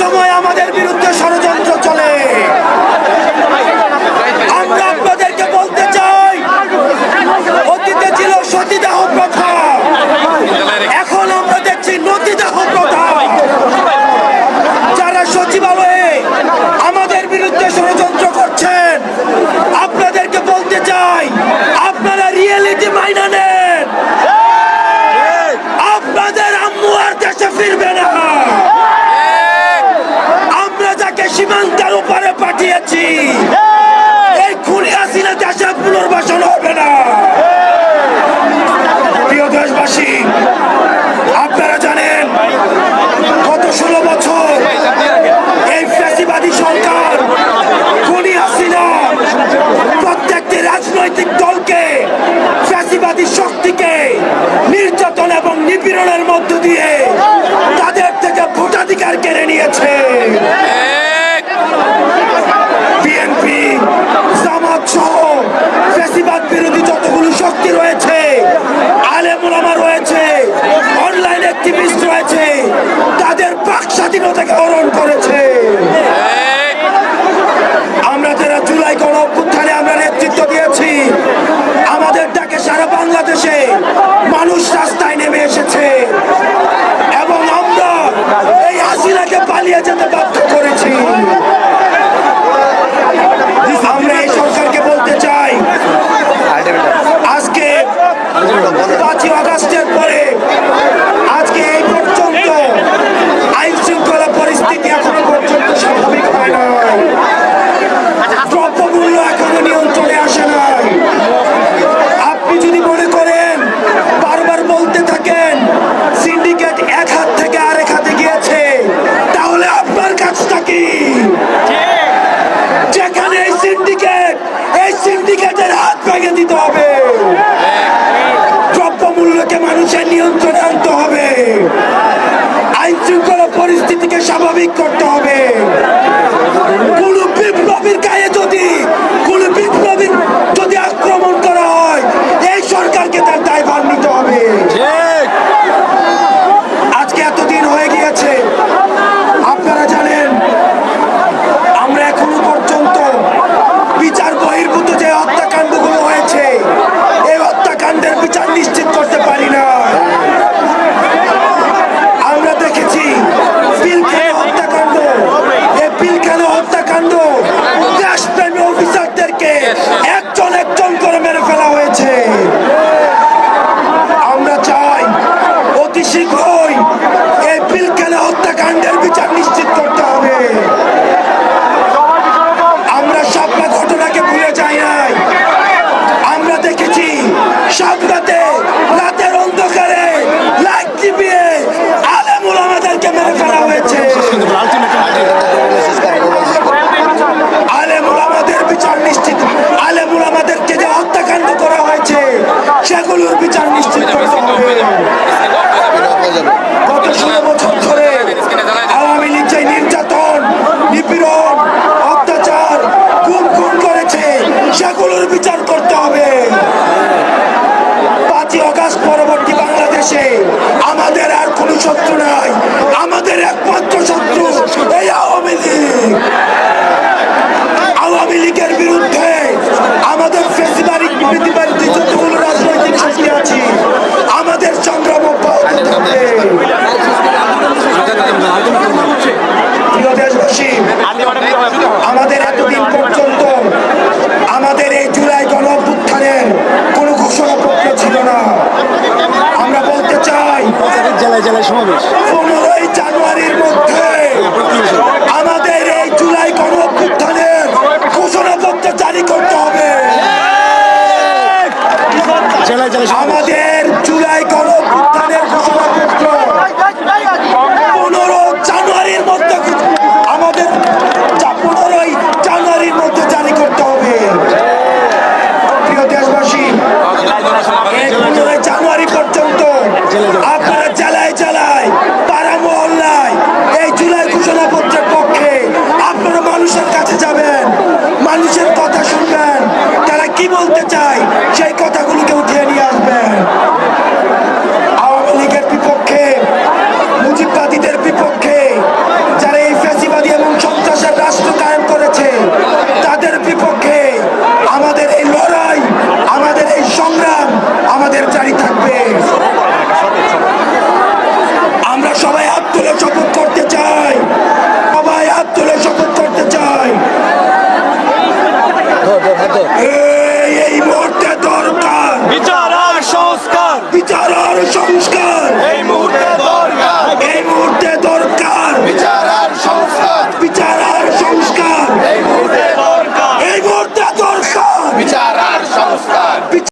সময় আমাদের বিরুদ্ধে ষড়যন্ত্র চলে। আমরা আপনাদেরকে বলতে চাই, অতীতে ছিল সতীদাহ প্রথা, এখন আমরা দেখছি নতীদাহ প্রথা। যারা সচিবালয়ে আমাদের বিরুদ্ধে ষড়যন্ত্র করছেন, আপনাদেরকে বলতে চাই, আপনারা রিয়েলিটি মাইনা নেন। আপনাদের আম্মু আর দেশে ফিরবেন বলছি এই খুনি হাসিনা দেশে পুনর্বাসন হবে না। প্রিয় দেশবাসী আপনারা জানেন গত ষোলো বছর এই ফ্যাসিবাদী সরকার খুনি হাসিনা প্রত্যেকটি রাজনৈতিক দলকে ফ্যাসিবাদী শক্তিকে নির্যাতন এবং নিপীড়নের মধ্য দিয়ে তাদের থেকে ভোটাধিকার কেড়ে নিয়েছে। সহ ফেসিবাদ বিরোধী যতগুলো শক্তি রয়েছে আলেমুলামা রয়েছে অনলাইন অ্যাক্টিভিস্ট রয়েছে, তাদের বাক স্বাধীনতাকে হরণ করেছে। থেকে দিতে হবে। দ্রব্যমূল্যকে মানুষের নিয়ন্ত্রণে আনতে হবে। আইন শৃঙ্খলা পরিস্থিতিকে স্বাভাবিক করতে হবে। 어, পনেরোই জানুয়ারির মধ্যে আমাদের এই জুলাই গণ অভ্যুত্থানের ঘোষণাপত্র জারি করতে হবে। হ্যাঁ। আমাদের জুলাই গণ